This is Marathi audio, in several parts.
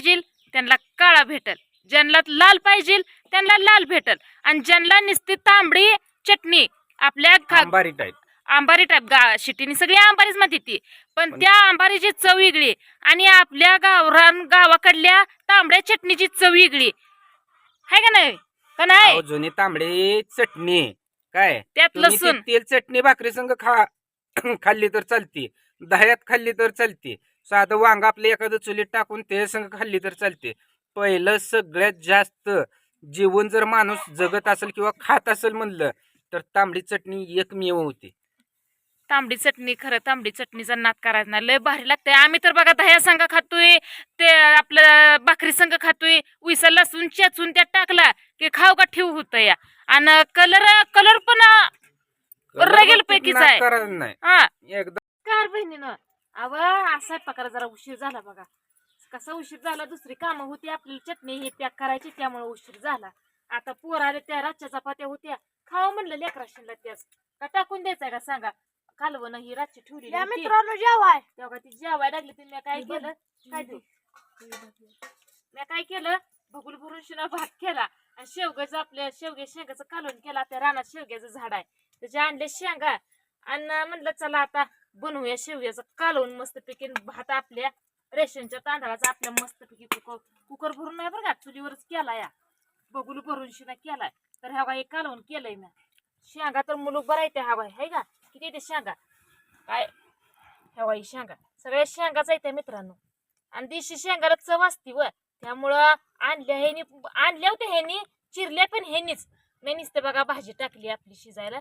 पाहिजे त्यांना काळा भेटल. ज्यांना लाल पाहिजे त्यांना लाल भेटल. आणि ज्यांना नुसती तांबडी चटणी आपल्या आंबारी टाईप आंबारी टाईप गा शिटीनी सगळी आंबारीच म्हणते ती. पण त्या आंबारीची चव वेगळी. आणि आपल्या गावरान गावाकडल्या तांबड्या चटणीची चव वेगळी. आहे का नाही? का नाही? जुनी तांबडी चटणी. काय? त्यात लसूण. तेल चटणी भाकरी संग खा खाल्ली तर चालते. दह्यात खाल्ली तर चालते. साधं वांग आपलं एखादं चुलीत टाकून ते संग खाल्ली तर चालते. पहिलं सगळ्यात जास्त जेवण जर माणूस जगत असेल किंवा खात असेल म्हणलं तर तांबडी चटणी एकमेव होती. तांबडी चटणी खरं तांबडी चटणीचा नाद करायचा नाही लय भारी लागते आम्ही तर बघा दह्या संघ खातोय ते आपलं भाकरी संघ खातोय उईसा लसूण चेचून त्यात टाकला की खाऊ का ठेवू होतं या आणि कलर कलर पण रगेल पैकीच आहे. करायचं नाही. हा. एकदा कार बहिणीनं अव असा प्रकार जरा उशीर झाला बघा. कसा उशीर झाला? दुसरी कामं होती आपली चटणी हे पॅक करायची त्यामुळे उशीर झाला. आता पोर आले त्या रातच्या चपात्या होत्या. खावा म्हणलं लेकराशीला त्याच. का टाकून द्यायचंय का सांगा? कालवण ही रातची ठेवली या मित्रांनो जेवाय. तेव्हा ती जेवाय लागली ती मी काय केलं? काय ते? मी काय केलं? भगुल भरून शिना भात केला. आणि शेवग्याचं आपल्या शेवगे शेंगाचं कालवण केला. त्या रानात शेवग्याचं झाड आहे. त्याचे आणले शेंगा. आणि म्हणलं चला आता बनवूया शेवग्याचं कालवून मस्तपैकी भात आपल्या रेशनच्या तांदळाचा आपल्या मस्तपैकी कुकर कुकर भरून नाही बरं का चुलीवरच केला या बगुल भरून शिना केलाय. तर ह्या हे कालवून केलंय ना शेंगा तर मुलूक बरं येते हवा आहे का? किती येते शेंगा? काय? ह्या ही शेंगा. सगळ्या शेंगाच येते मित्रांनो. आणि देशी शेंगाला चव असती व त्यामुळं आणल्या ह्यानी आणल्या होत्या ह्यानी चिरल्या पण ह्यानीच. मी नुसतं बघा भाजी टाकली आपली शिजायला.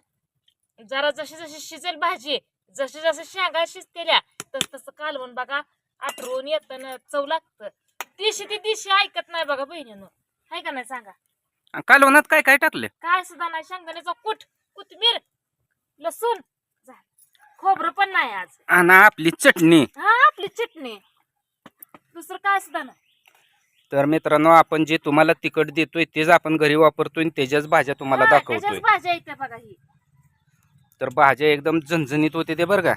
जरा जशी जशी शिजेल भाजी जशी जशी शेंगा शिजतेल्या तस तसं कालवून बघा आठवून येतं चव लागतं. दिशी ती दिशी ऐकत नाही बघा बहिणीनं. हाय का नाही सांगा? आणि कालवणात काय काय टाकले? काय सुद्धा नाही शेंगदाण्याचा कूट कोथमीर लसूण. झालं. खोबरं पण नाही आज. आणि आपली चटणी. हा आपली चटणी. दुसरं काय सुद्धा नाही. तर मित्रांनो आपण जे तुम्हाला तिखट देतोय तेच आपण घरी वापरतोय आणि त्याच्याच भाज्या तुम्हाला हा, दाखवतोय. त्याच्याच भाज्या येत्या बघा ही. तर भाज्या एकदम झणझणीत होते ते बरं का.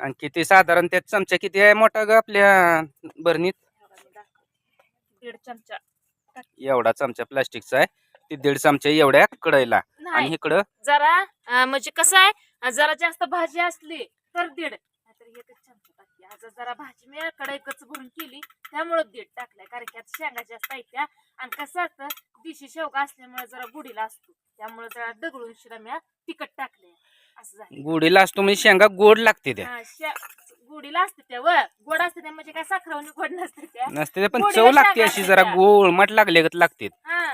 आणि किती साधारण त्यात चमचा किती आहे मोठा ग आपल्या बरणीत. दीड चमचा. एवढा चमचा प्लास्टिकचा आहे. ते दीड चमचा एवढ्या कढईला. आणि इकडं? जरा म्हणजे कसं आहे जरा जास्त भाजी असली तर दीड नाहीतर एकच चमचा टाकली आज जरा भाजी मी कढई कच भरून केली. त्यामुळे दीड टाकलाय कारण की आता शेंगा जास्त आहेत त्या. आणि कसं असतं दिशी शेवगा असल्यामुळे जरा गुढीला असतो. त्यामुळे जरा दगडून शिरा मी तिखट टाकले असं झालं. गुढीला असतो म्हणजे शेंगा गोड लागते त्या. हा, शे- गुढीला असते त्या व. गोड असते त्या म्हणजे काय साखरवणी गोड नसते त्या. नसते ते पण गोडीला चव लागते शेंगा अशी जरा गोळ मट लागले लागते हा.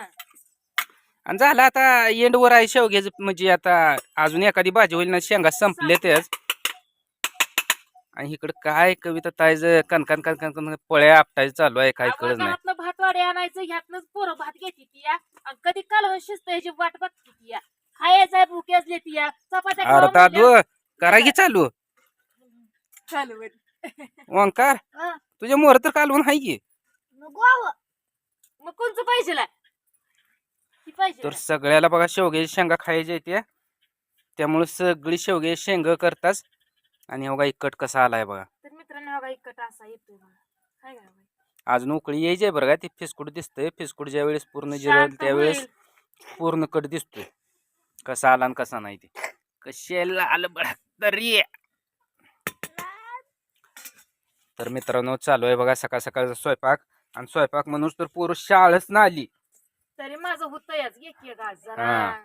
आणि झालं आता एंडवर आहे शेवग्याचं म्हणजे आता अजून एखादी भाजी होईल ना शेंगा संपले तेच आणि इकडं काय कविता तायच कणकण कणकण कणकण पळ्या आपटायचं चालू आहे काय कळत नाही. भात वाडे आणायचं ह्यातनंच पोरं भात घेते ती या आणि कधी कालवण शिजत ह्याची वाट बघते ती या खायचं भुकी असली ती या चपात्या करा दादू की चालू. चालू. ओंकार हा. तुझ्या मोर तर कालवून हाय की. गोव मग कोणचं पाहिजे ती पाहिजे तर सगळ्याला बघा शेवग्याची शेंगा खायच्या येते त्यामुळे सगळी शेवगे शेंग करताच आणि हो इकट कसा आलाय बघा. तर मित्रांनो बघा इकट असा येतोय बघा. काय बाई? अजून उकळी यायची आहे बरं का ती फिसकुट दिसतंय. फिसकुट ज्या वेळेस पूर्ण जिरल त्यावेळेस. पूर्ण कट दिसतोय. कसा आला आणि कसा नाही ते. कशाला आलं बघा तरी तर मित्रांनो चालू आहे बघा सकाळ सकाळचा स्वयंपाक. आणि स्वयंपाक म्हणून तर पोरं शाळच ना आली. तरी माझं होतं की आज जरा हा.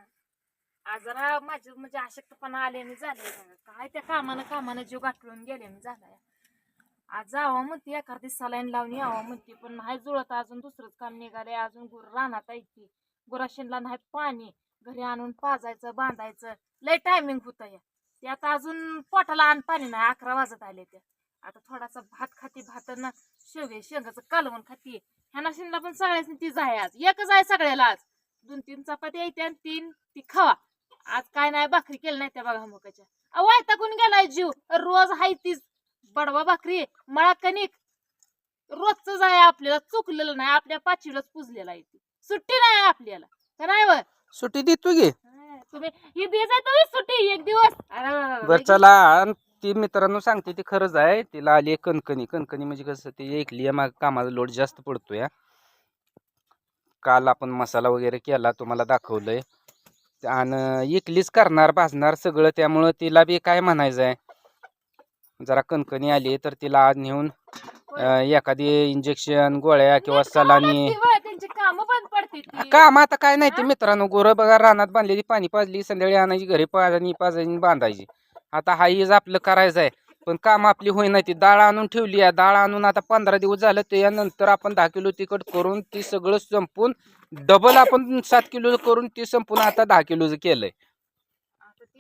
आज जरा माझे म्हणजे अशक्तपणा आल्याने झाले काय त्या कामानं कामानं जीव गाठळून गेल्याने झालाय. आज जावं म्हणते एखादी सलाईन लावून यावं म्हणते पण नाही जुळत अजून दुसरंच काम निघालंय अजून गुर रानात ऐकते गुराशीनला नाही पाणी घरी आणून पाजायचं बांधायचं. लय टायमिंग होतं या. ते आता अजून पोटाला आण पाणी नाही अकरा वाजत आले त्या आता थोडासा भात खाती भात ना शेवगे शेंगाचं कालवण खाती. ह्या शिनला पण सगळ्याच तीच आहे आज. एकच आहे सगळ्याला आज. दोन तीन चपात्या येते आणि तीन ती खावा. आज काय नाही भाकरी केली नाही त्या बघा मुकाच्या अवाय टाकून गेलाय जीव? रोज हाय तीच बडवा भाकरी मळा कणिक. रोजच आहे आपल्याला चुकलेलं नाही आपल्या पाचवीलाच पुजलेलं आहे ती. सुट्टी नाही आपल्याला का नाही व सुट्टी देतो गे तुम्ही ही तुम्ही सुट्टी एक दिवस. बर चला अन ती मित्रांनो सांगते ती खरंच आहे तिला आली कणकणी. कणकणी म्हणजे कसं ते एकली माग कामाचा लोड जास्त पडतो या काल आपण मसाला वगैरे केला तुम्हाला दाखवलंय. आणि एकलीच करणार भाजणार सगळं. त्यामुळं तिला बी काय म्हणायचं आहे जरा कणकणी आली तर तिला आज नेऊन एखादी इंजेक्शन गोळ्या किंवा सलानी. कामं आता काय नाही ते मित्रांनो. गोरं बघा रानात बांधलेली पाणी पाजली संध्याकाळी आणायची घरी पाजणी पाजायची बांधायची. आता हा हीच आपलं करायचं आहे पण काम आपली होईना ती. डाळ आणून ठेवली आहे. डाळ आणून आता पंधरा दिवस झालं त्यानंतर आपण दहा किलो तिखट करून ती सगळं संपून डबल आपण सात किलो करून ती संपून आता दहा किलोचं केलंय.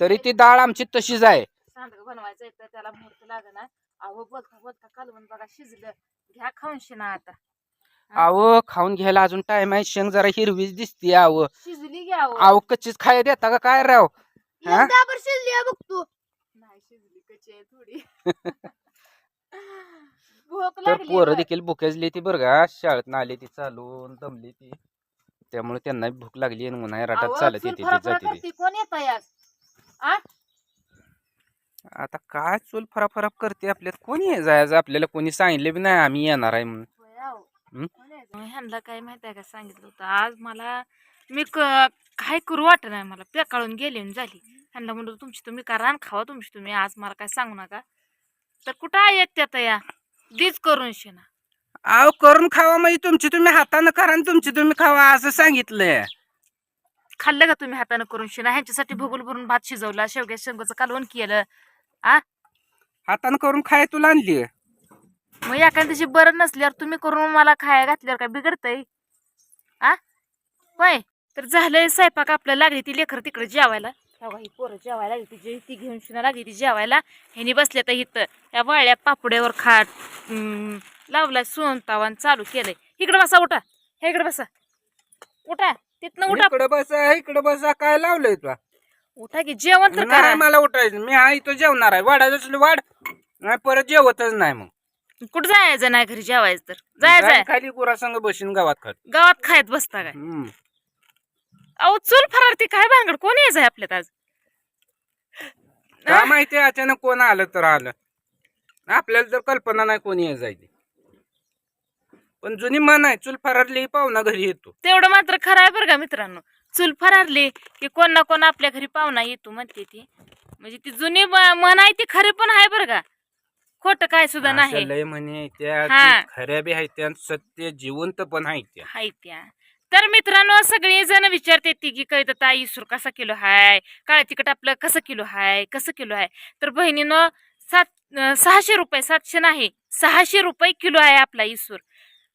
तरी ती डाळ आमची तशीच आहे. सांडग बनवायचं तर त्याला मुहूर्त लागणार अहो बोलता बोलता कालवण बघा शिजलं. घ्या खाऊन शिना आता. अहो खाऊन घ्यायला अजून टाइम आहे. शेंग जरा हिरवीच दिसते अहो. शिजली घ्या अहो. अहो कच्चीच खाय देता का काय राव? हा? एकदा आपण शिजली आहे बघ तू. नाही शिजली कच्ची आहे थोडी. भूक तर लागली पोरं. देखील भुकेजली ती बरं का. शाळेत आली ती चालून दमली ती. त्यामुळे त्यांना भूक लागली आणि उन्हाळ्या राटात चालत चूल येते ती फराफरा जाते ती. करते, कोण येत आज आ आता काय चूल फराफराप करते आपल्यात? कोणी जायचं आपल्याला कोणी सांगितले बी नाही आम्ही येणार आहे म्हणून. हं? ह्यांना काय माहिती आहे का? सांगितलं होतं. आज मला मी क- काय करू वाटत नाही मला. पेकाळून गेली आणि झाली. ह्यांना म्हणलं तुमची तुम्ही करा आणि खावा तुमची तुम्ही. आज मला काय सांगू नका. तर कुठं आहे येत या दीच करून शिना. अहो करून खावा म्हणजे तुमची तुम्ही हातानं करा आणि तुमची तुम्ही खावा असं सांगितलंय. खाल्लं का तुम्ही हातानं करून शिना? ह्यांच्यासाठी भगुल भरून भात शिजवला शेवग्या शेंगाचं कालवण केलं हातानं करून खाय तुला आणली. मग एखाद्या दिवशी बरं नसल्यावर तुम्ही करून मला खाया घातल्यावर काय बिघडतंय? आ? होय तर झालंय स्वयंपाक आपलं लागली ती लेकर तिकडे जेवायला. तेव्हा ही पोरं जेवायला लागली ती जे ती घेऊन शिना लागली ती जेवायला. ह्यानी बसल्या तर इथं या वाळ्या पापड्यावर खाट लावलाय सोन तावान चालू केलंय. इकडे बसा उठा. हे इकडे बसा. उठा. तिथनं उठा. इकडं बसा इकडं बसा. काय लावलंय तुला उठा की जेवण तर नाही करा मला उठायचं मी हा इथं जेवणार आहे. वाढायचं वाढ नाही परत जेवतच नाही मग. कुठं जायचं नाही घरी जेवायचं तर? जायचं जाय. खाली गुरासंग बसून गावात खात. गावात खायत बसता काय? हम्म. अहो चूल फरारती काय भानगड? कोण यायचं आहे आपल्यात आज? काय माहिती अचानक कोण आलं तर आलं. आपल्याला तर कल्पना नाही कोणी ये जायची पण जुनी मन आहे चूल फरारली पाहुणा घरी येतो. तेवढं मात्र खरं आहे बरं का मित्रांनो. चूल फरारली की कोण ना कोण आपल्या घरी पाहुणा येतो म्हणते ती. म्हणजे ती जुनी ब- म्हण आहे ती खरी पण आहे बरं का. खोट काय सुद्धा अशा नाही. लय म्हणे त्या हा. खऱ्या बी आहेत त्या सत्य जिवंत पण आहेत त्या. हाय त्या. तर मित्रांनो सगळे जण विचारते ती की कळत ताई इसूर कसा किलो हाय? काळा तिकट आपलं कसं किलो हाय? कसं किलो आहे तर बहिणीनं सात अं, सहाशे रुपये सातशे नाही सहाशे रुपये किलो आहे आपला इसूर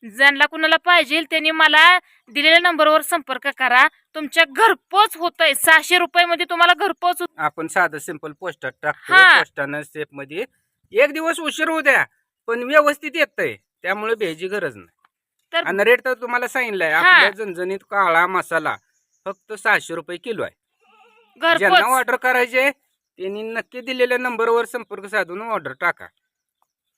ज्यांना कुणाला पाहिजे त्यांनी मला दिलेल्या नंबरवर संपर्क करा. तुमच्या घरपोच होतंय. सहाशे रुपये मध्ये तुम्हाला घरपोच होत- आपण साधं सिंपल पोस्टात टाकतो हा. पोस्टानं स्टेपमध्ये एक दिवस उशीर होऊ द्या पण व्यवस्थित येतंय. त्यामुळे भ्यायची गरज नाही. तर आणि रेट तर तुम्हाला सांगितलंय. हा. आपल्या झणझणीत काळा मसाला फक्त सहाशे रुपये किलो आहे. ज्यांना घरपोच ऑर्डर करायचे त्यांनी नक्की दिलेल्या नंबरवर संपर्क साधून ऑर्डर टाका.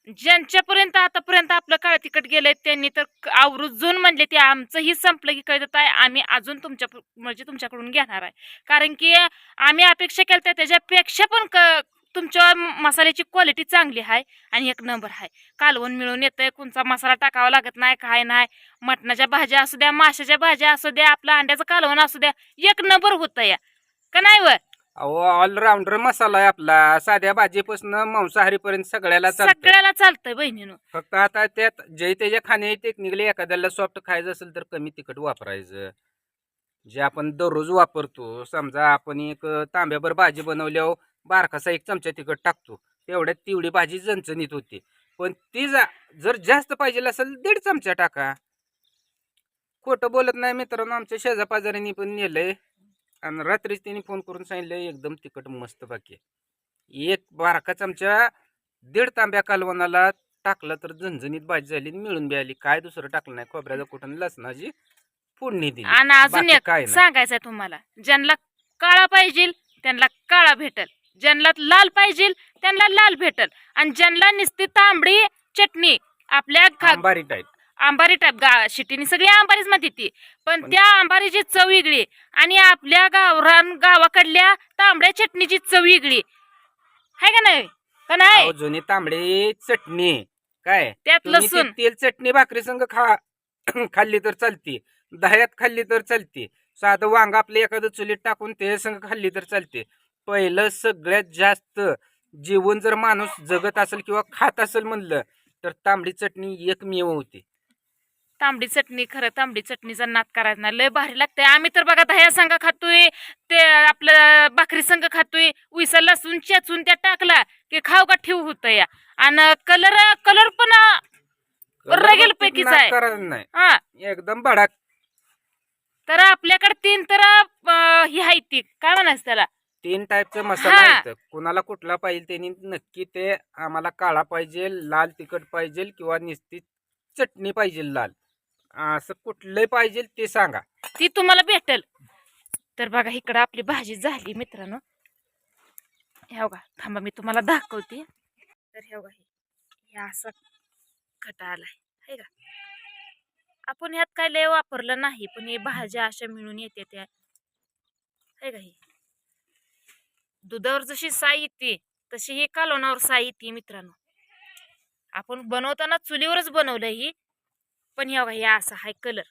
ज्यांच्यापर्यंत आतापर्यंत आपलं काळ तिकट गेलंय त्यांनी तर आवृजून आवर्जून म्हणले ते आमचंही संपलं की कळत आहे आम्ही अजून तुमच्या म्हणजे तुमच्याकडून घेणार आहे. कारण की आम्ही अपेक्षा केल्या त्याच्यापेक्षा पण क तुमच्या मसाल्याची क्वालिटी चांगली आहे आणि एक नंबर आहे. कालवण मिळून येतंय कोणचा मसाला टाकावा लागत नाही काय नाही. मटणाच्या भाज्या असू द्या माशाच्या भाज्या असू द्या आपलं अंड्याचं कालवण असू द्या एक नंबर होतं या का नाही व? अहो ऑलराऊंडर मसाला आहे आपला. साध्या भाजीपासून मांसाहारीपर्यंत सगळ्याला चालतं सगळ्याला चालतंय बहिणीनं. फक्त आता त्यात जे त्याच्या खाणे टेक्निकली एखाद्याला सॉफ्ट खायचं असेल तर कमी तिखट वापरायचं. जे आपण दररोज वापरतो समजा आपण एक तांब्याभर भाजी बनवल्यावर बारकासा एक चमचा तिखट टाकतो. तेवढ्यात तेवढी भाजी चणचणीत होते. पण ती जा जर जास्त पाहिजे असेल दीड चमचा टाका. खोटं बोलत नाही मित्रांनो आमच्या शेजापाजाऱ्यांनी पण नेलंय. आणि रात्रीच त्यांनी फोन करून सांगितलं एकदम तिखट मस्त बाकी आहे. एक बारका चमचा दीड तांब्या कालवणाला टाकलं तर झणझणीत भाजी झाली आणि मिळून बी आली. काय दुसरं टाकलं नाही. खोबऱ्याचं कुठं लसणाची फोडणी दिली. आणि अजून एक काय नाही. सांगायचंय तुम्हाला. ज्यांना काळा पाहिजे त्यांना काळा भेटल. ज्यांना लाल पाहिजे त्यांना लाल भेटल. आणि ज्यांना नुसती तांबडी चटणी आपल्या खा- टाईप आंबारी टाईप गा शिटीने सगळी आंबारीच म्हणते ती. पण त्या आंबारीची चव वेगळी आणि आपल्या गावरान गावाकडल्या तांबड्या चटणीची चव वेगळी. आहे का नाही? का नाही? अहो, जुनी तांबडी चटणी. काय? त्यात तुम्ही ती लसूण. तेल चटणी भाकरी संग खा खाल्ली तर चालते. दह्यात खाल्ली तर चालते. साधं वांग आपलं एखादं चुलीत टाकून ते संग खाल्ली तर चालते. पहिलं सगळ्यात जास्त जेवण जर माणूस जगत असेल किंवा खात असेल म्हणलं तर तांबडी चटणी एकमेव होती. तांबडी चटणी खरं तांबडी चटणीचा नाद करायचा नाही. लय भारी लागते आम्ही तर बघा दह्या संघ खातोय ते आपलं भाकरी संघ खातोय उईसा लसूण चेचून त्या टाकला की खाऊ का ठेव होत या. आणि कलर कलर पण रगेल पैकीच आहे. हा. एकदम भडाक. तर आपल्याकडे तीन तर ही आहे ती. काय म्हणायचं त्याला? तीन टाईपचे मसाला. आहेत. कुणाला कुठला पाहिजे त्यांनी नक्की ते आम्हाला काळा पाहिजे लाल तिखट पाहिजे किंवा निस्ती चटणी पाहिजे लाल. असं कुठलंही पाहिजे ते सांगा. ती तुम्हाला भेटेल. तर बघा इकडं आपली भाजी झाली मित्रांनो. हे बघा थांबा मी तुम्हाला दाखवते. तर हे बघा हे असा खटा आलाय. है का? आपण ह्यात काय लय वापरलं नाही पण हे भाज्या अशा मिळून येते त्या. आहे का हे? दुधावर जशी साई येते तशी ही कालोनावर साई येते मित्रांनो. आपण बनवताना चुलीवरच बनवलं ही. पण हे बघा हे असा हाय कलर.